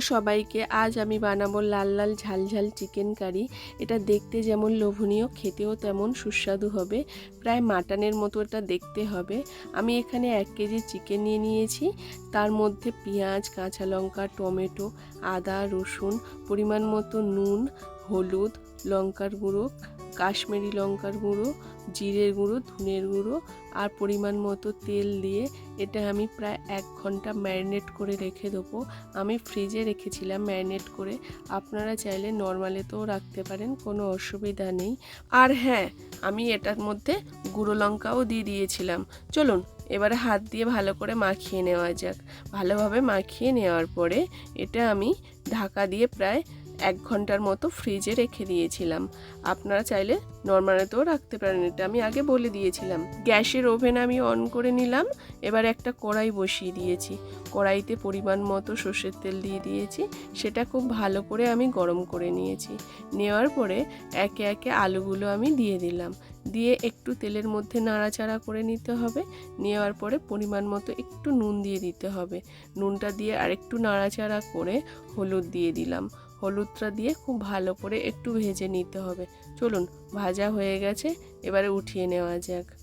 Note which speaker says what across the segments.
Speaker 1: সবাইকে আজ আমি বানাবো লাল লাল ঝাল ঝাল চিকেন কারি। এটা দেখতে যেমন লোভনীয়, খেতেও তেমন সুস্বাদু হবে। প্রায় মাটনের মতো এটা দেখতে হবে। আমি এখানে এক কেজি চিকেন নিয়ে নিয়েছি। তার মধ্যে পেঁয়াজ, কাঁচা লঙ্কা, টমেটো, আদা, রসুন, পরিমাণ মতো নুন, হলুদ, লঙ্কার গুঁড়ো কাশ্মীরি লঙ্কার গুঁড়ো, জিরের গুঁড়ো, ধনের গুঁড়ো আর পরিমাণ মতো তেল দিয়ে এটা আমি প্রায় এক ঘণ্টা ম্যারিনেট করে রেখে দেবো। আমি ফ্রিজে রেখেছিলাম ম্যারিনেট করে। আপনারা চাইলে নর্মালেতেও রাখতে পারেন, কোনো অসুবিধা নেই। আর হ্যাঁ আমি এটার মধ্যে গুঁড়ো লঙ্কাও দিয়ে দিয়েছিলাম। চলুন, এবারে হাত দিয়ে ভালো করে মাখিয়ে নেওয়া যাক। ভালোভাবে মাখিয়ে নেওয়ার পরে এটা আমি ঢাকা দিয়ে প্রায় এক ঘণ্টার মতো ফ্রিজে রেখে দিয়েছিলাম। আপনারা চাইলে নর্মালেতেও রাখতে পারেন, এটা আমি আগে বলে দিয়েছিলাম। গ্যাসের ওভেন আমি অন করে নিলাম, এবার একটা কড়াই বসিয়ে দিয়েছি। কড়াইতে পরিমাণ মতো সর্ষের তেল দিয়ে দিয়েছি, সেটা খুব ভালো করে আমি গরম করে নিয়েছি। নেওয়ার পরে একে একে আলুগুলো আমি দিয়ে দিলাম। দিয়ে একটু তেলের মধ্যে নাড়াচাড়া করে নিতে হবে। নেওয়ার পরে পরিমাণ মতো একটু নুন দিয়ে দিতে হবে। নুনটা দিয়ে আর একটু নাড়াচাড়া করে হলুদ দিয়ে দিলাম। হলুদটা দিয়ে খুব ভালো করে একটু ভেজে নিতে হবে। চলুন, ভাজা হয়ে গেছে, এবারে উঠিয়ে নেওয়া যাক।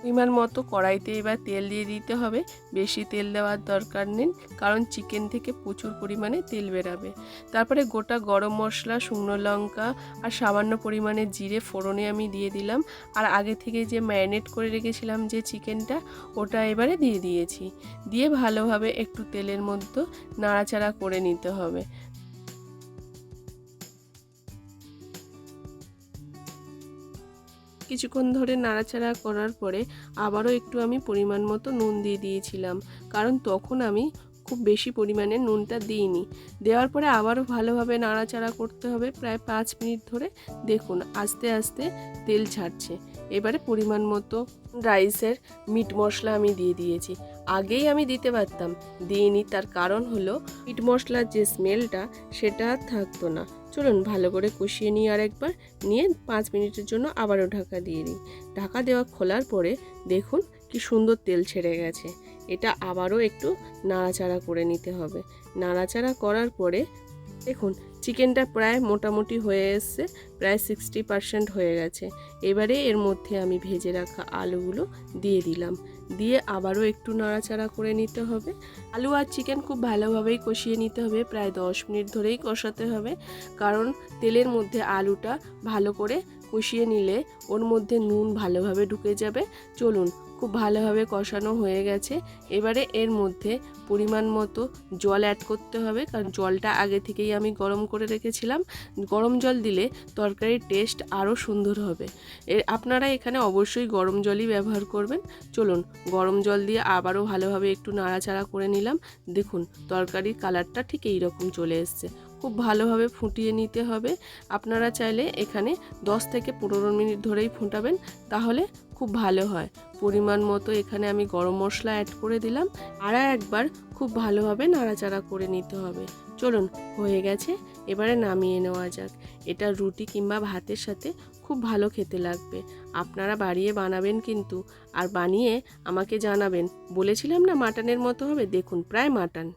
Speaker 1: পরিমাণ মতো কড়াইতে এবার তেল দিয়ে দিতে হবে। বেশি তেল দেওয়ার দরকার নেই, কারণ চিকেন থেকে প্রচুর পরিমাণে তেল বেরাবে। তারপরে গোটা গরম মশলা, শুকনো লঙ্কা আর সামান্য পরিমাণে জিরে ফোড়নে আমি দিয়ে দিলাম। আর আগে থেকে যে ম্যারিনেট করে রেখেছিলাম যে চিকেনটা, ওটা এবারে দিয়ে দিয়েছি। দিয়ে ভালোভাবে একটু তেলের মধ্যে নাড়াচাড়া করে নিতে হবে। কিছুক্ষণ ধরে নাড়াচাড়া করার পরে আবারও একটু আমি পরিমাণ মতো নুন দিয়ে দিয়েছিলাম। কারণ তখন আমি খুব বেশি পরিমাণে নুনটা দিইনি। দেওয়ার পরে আবারও ভালোভাবে নাড়াচাড়া করতে হবে। প্রায় পাঁচ মিনিট ধরে দেখুন, আস্তে আস্তে তেল ছাড়ছে। এবারে পরিমাণ মতো রাইসের মিট মশলা আমি দিয়ে দিয়েছি। আগেই আমি দিতে পারতাম, দিইনি, তার কারণ হলো মিট মশলার যে স্মেলটা সেটা থাকতো না। চলুন ভালো করে কষিয়ে নিই আর একবার নিয়ে পাঁচ মিনিটের জন্য আবারও ঢাকা দিয়ে দিই। ঢাকা দেওয়া খোলার পরে দেখুন কি সুন্দর তেল ছেড়ে গেছে। এটা আবারও একটু নাড়াচাড়া করে নিতে হবে। নাড়াচাড়া করার পরে দেখুন, চিকেনটা প্রায় মোটামুটি হয়ে এসছে, প্রায় সিক্সটি পারসেন্ট হয়ে গেছে। এবারে এর মধ্যে আমি ভেজে রাখা আলুগুলো দিয়ে দিলাম। দিয়ে আবারও একটু নাড়াচাড়া করে নিতে হবে। আলু আর চিকেন খুব ভালোভাবেই কষিয়ে নিতে হবে, প্রায় দশ মিনিট ধরেই কষাতে হবে। কারণ তেলের মধ্যে আলুটা ভালো করে কষিয়ে নিলে ওর মধ্যে নুন ভালোভাবে ঢুকে যাবে। চলুন, খুব ভালোভাবে কষানো হয়ে গেছে। এবারে এর মধ্যে পরিমাণ মতো জল অ্যাড করতে হবে, কারণ জলটা আগে থেকেই আমি গরম করে রেখেছিলাম। গরম জল দিলে তরকারির টেস্ট আরও সুন্দর হবে। এর আপনারা এখানে অবশ্যই গরম জলই ব্যবহার করবেন। চলুন, গরম জল দিয়ে আবারও ভালোভাবে একটু নাড়াচাড়া করে নিলাম। দেখুন, তরকারির কালারটা ঠিক এই রকম চলে এসছে। খুব ভালোভাবে ফুটিয়ে নিতে হবে। আপনারা চাইলে এখানে 10 থেকে পনেরো মিনিট ধরেই ফুটাবেন, তাহলে খুব ভালো হয়। পরিমাণ মতো এখানে আমি গরম মশলা অ্যাড করে দিলাম। আর একবার খুব ভালোভাবে নাড়াচাড়া করে নিতে হবে। চলুন, হয়ে গেছে। এবারে নামিয়ে নেওয়া যাক। এটা রুটি কিংবা ভাতের সাথে খুব ভালো খেতে লাগবে। আপনারা বাড়িয়ে বানাবেন কিন্তু। আর বানিয়ে আমাকে জানাবেন। বলেছিলাম না মাটনের মতো হবে? দেখুন, প্রায় মাটন।